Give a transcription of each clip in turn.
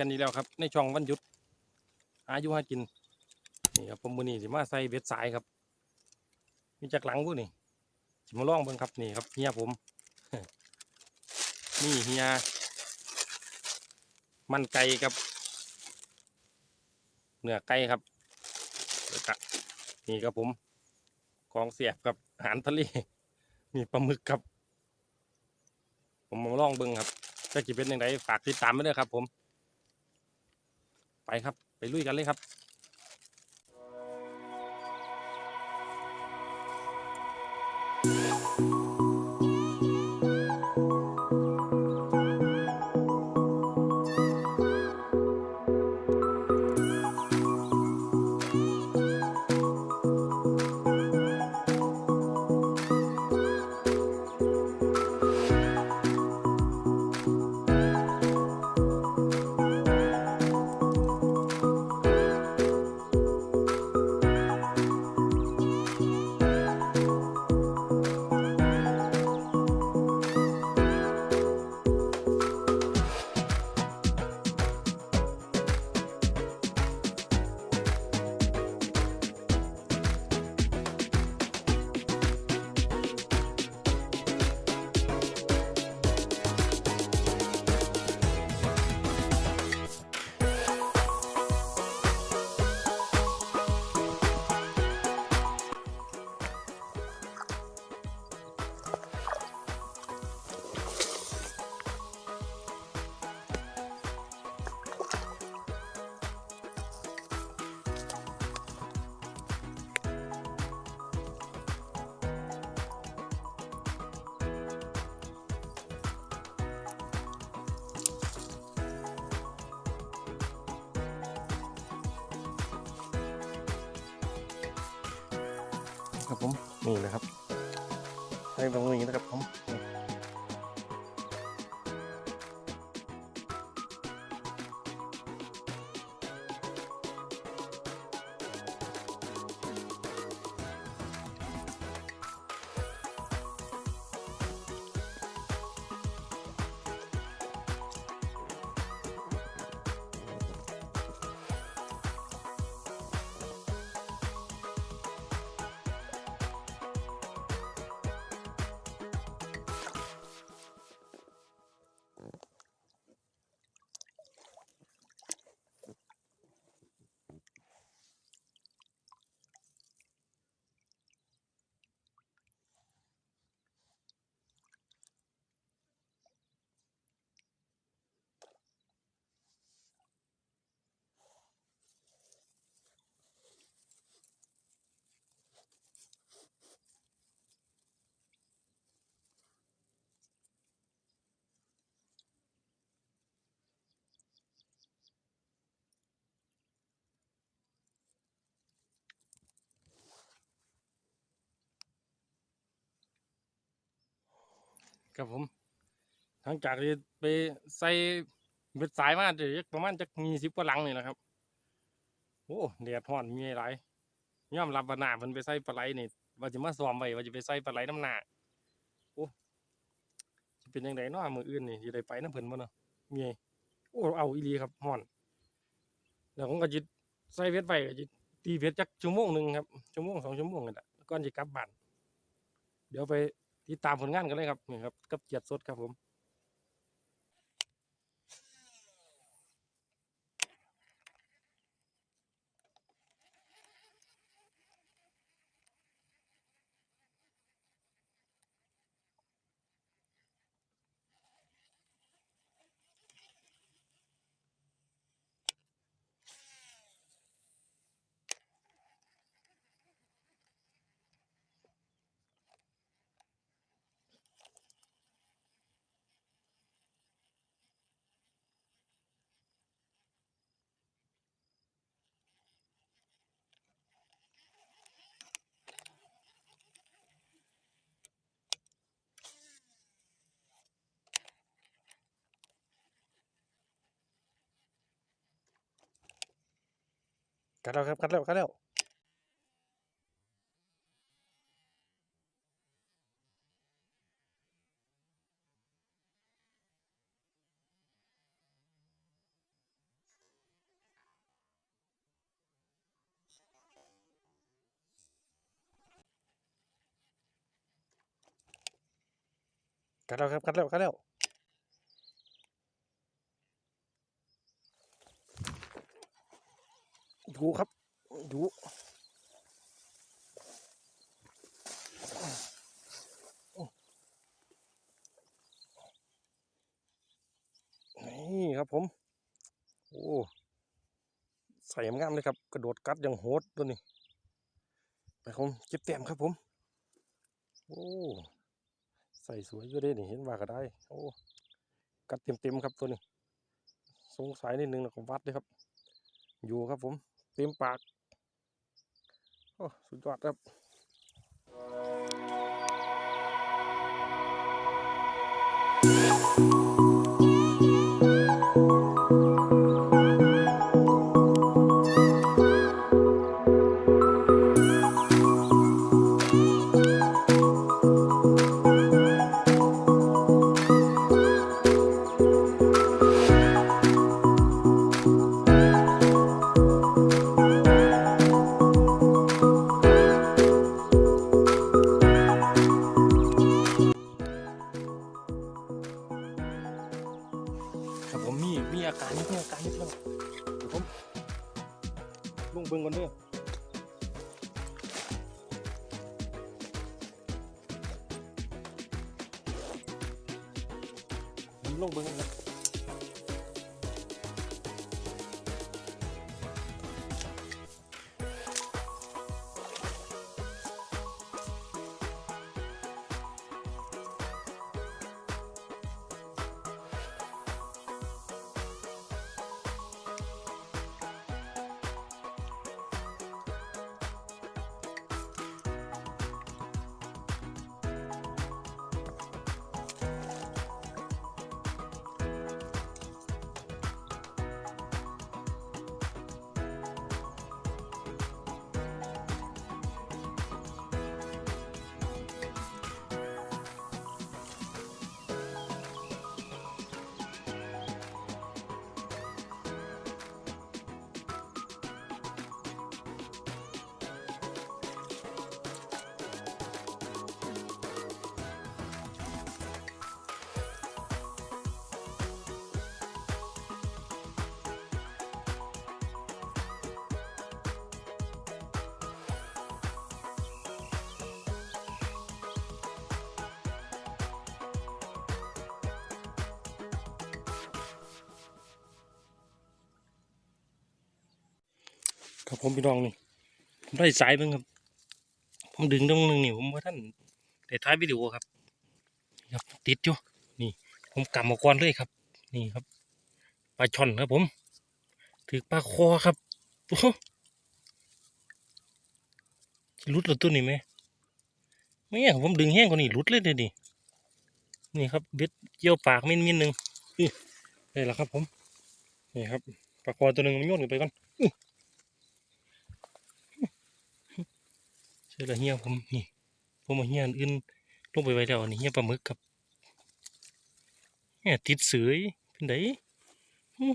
กันอีกแล้วครับ ในช่องวันหยุดหายู่หากินนี่ครับผมมือนี้สิมาใส่เบ็ดสายครับ มีจากหลังผู้นี่สิมาลองเบิ่งครับนี่ครับเฮียผม นี่เฮียมันไก่ครับเนื้อไก่ครับแล้วก็นี่ครับผมของเสียบกับอาหารทะเลมีปลาหมึกครับ ผมมาล่องเบิ่งครับจะกี่เป็นยังไงฝากติดตามไว้ด้วยครับผม ครับ ไปลุยกันเลยครับ ครับผมนี่เลยครับให้ตรงนี้นะครับผม ครับผมหลังจากที่ไปใส่เบ็ดสายมาเดี๋ยวประมาณจะมีสิบกว่าหลังนี่แหละครับ โอ้แดดร้อนมีหลายย่อมรับว่าหนาเพิ่นไปใส่ปลาไหลนี่ว่าจะมาซ้อมไว้ว่าจะไปใส่ปลาไหลน้ำหนาโอ้จะเป็นยังไงเนาะมืออื่นนี่จะได้ไปน้ำเพิ่นบ่เนาะมีโอ้เอาอีหลีครับร้อนแล้วผมก็จิใส่เบ็ดไว้ก็จิตีเบ็ดจักชั่วโมงหนึ่งครับชั่วโมงสองชั่วโมงนี่แหละก่อนจะกลับบ้านเดี๋ยวไป ติดตามผลงานกันเลยครับนี่ครับกับเกียรติสดครับผม กัดแล้วครับกัดแล้วกัดแล้วกัดแล้วครับกัดแล้วกัดแล้ว ดูครับ ดูนี่ครับผม โอ้ใส่งามเลยครับ กระโดดกัดอย่างโหดตัวนี้ไปครับผมเก็บแต้มครับผม โอ้ใส่สวยอยู่ด้นี่เห็นว่าก็ได้ โอ้กัดเต็มๆครับตัวนี้ สงสัยนิดนึงแล้วก็วัดเลยครับ อยู่ครับผม เต็มปาก โอ้ สุดยอดครับ ลุงเบิ่งก่อนเด้อลุงเบิ่งก่อนค ครับผมพี่น้องนี่ผมได้สายเบิ่งครับ ผมดึงตรงนึงนี่ผมว่าท่านแต่ท้ายวิดีโอครับครับติดอยู่นี่ ผมกำมาก่อนเลยครับ นี่ครับปลาช่อนครับผม ถือปลาคอครับโอ้รุดหรือตัวนี้ไหมไม่เนี่ยผมดึงแห้งกว่านี้หลุดเลยเดี๋ยวนี่นี่ครับเบ็ดเกี่ยวปากมินมินหนึ่งนี่แหละครับผม นี่ครับปลาคอตัวหนึ่งมันโยนกันไปก่อน อื้อเชื่อละเฮียผมนี่ผมเอาเฮียอันอื่นลงไปไว้แล้วนนี่เฮียปลาหมึกครับเนี่ยติดเสือยเป็นไดอื้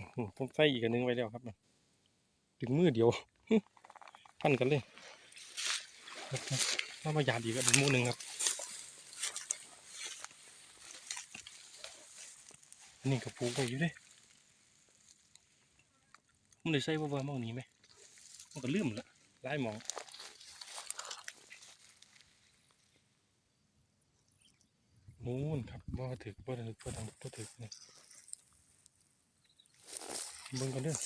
อหือผมใส่อีกอันนึงไว้แล้วครับถึงมือเดียวพันกันเลยถ้ามายามอีกอันหมูหนึ่งครับนี่กับปูไปอยู่เด้ มันได้ใส่บ่บ่มองนี้ไหมมันก็ลืมละไล่หมองนู่นครับบ่ถึกบ่ถึกบ่ถึกบ่ถึกเนี่เบิ่งกันเด้อ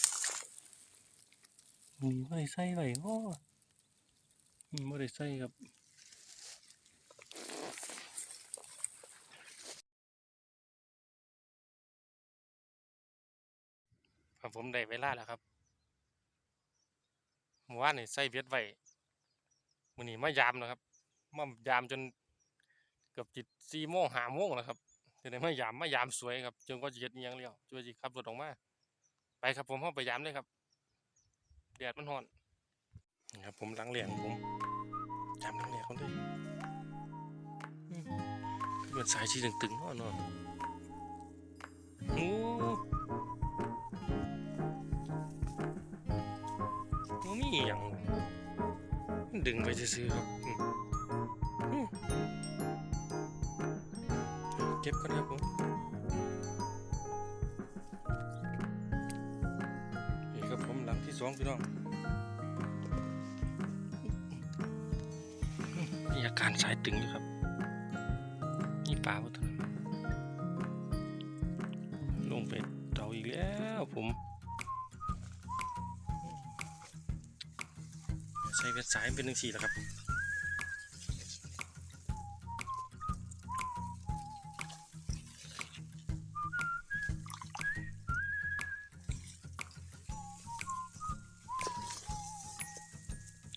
มีบ่ได้ใส่ไว้บ่มีบ่ได้ใส่ครับ ครับ ผมได้เวลาแล้วครับเมื่อวานนี่ใส่เบ็ดไว้มื้อนี้มายามแล้วครับมายามจนเกือบจิต4โมง5โมงแล้วครับจะได้มายามมายามสวยครับจนกว่าจะเฮ็ดอิหยังแล้วจนว่าสิขับรถออกมาไปครับผมเข้าไปยามเลยครับแดดมันร้อนครับผมหลังเหลียงผมยามหลังเหลียงเขาด้วยมันสายชีตึงๆเนาะเนาะโอ้ ดึงไปซื้อๆครับเก็บก่อนครับผมนี่ครับผมหลังที่สองพี่น้องมีอาการสายตึงอยู่ครับ นี่ปลาวัตถุนั้นลงไปเตาอีกแล้วผม ใช้เว็บสายเป็นหนึ่งสี่แล้วครับ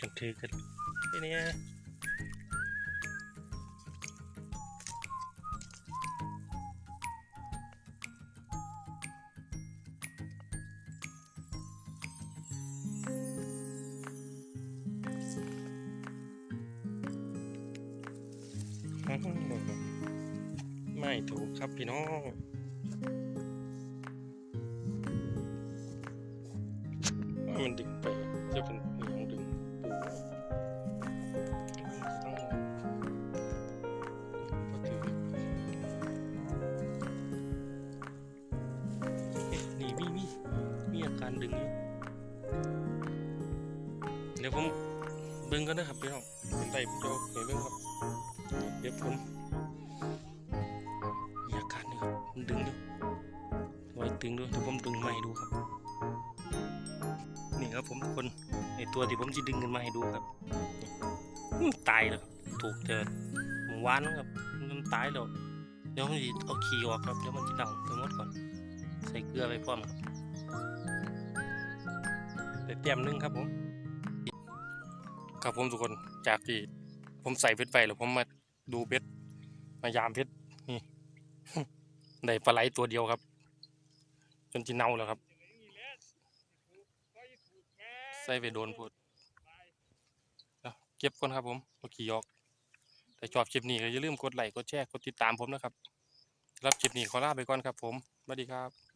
กันถือกันไอ้เนี่ย ไม่ถูกครับพี่น้องมันดึงไปจะเป็น ดึงอยู่ไว้ตึงด้วยเดี๋ยวผมดึงใหม่ดูครับ นี่ครับผมทุกคนไอตัวที่ผมจะดึงกันมาให้ดูครับตายแล้วถูกเจอหมูวานครับมันตายแล้วเดี๋ยวผมจะเอาขี้ออกครับเดี๋ยวมันจะเน่าไปหมดก่อน ใส่เกลือไปพร้อมครับได้เตรียมนึงครับผม ครับผมทุกคนจากที่ผมใส่เบ็ดไปแล้วผมมาดูเบ็ดมายามเบ็ดนี่ ได้ปลาไหลตัวเดียวครับ จนจีเน่าแล้วครับ ใส่ไปโดนพูดเก็บก่อนครับผมเมื่อกี้ยอกแต่ชอบคลิปนี้ก็อย่าลืมกดไลค์กดแชร์กดติดตามผมนะครับรับคลิปนี้ขอลาไปก่อนครับผมสวัสดีครับ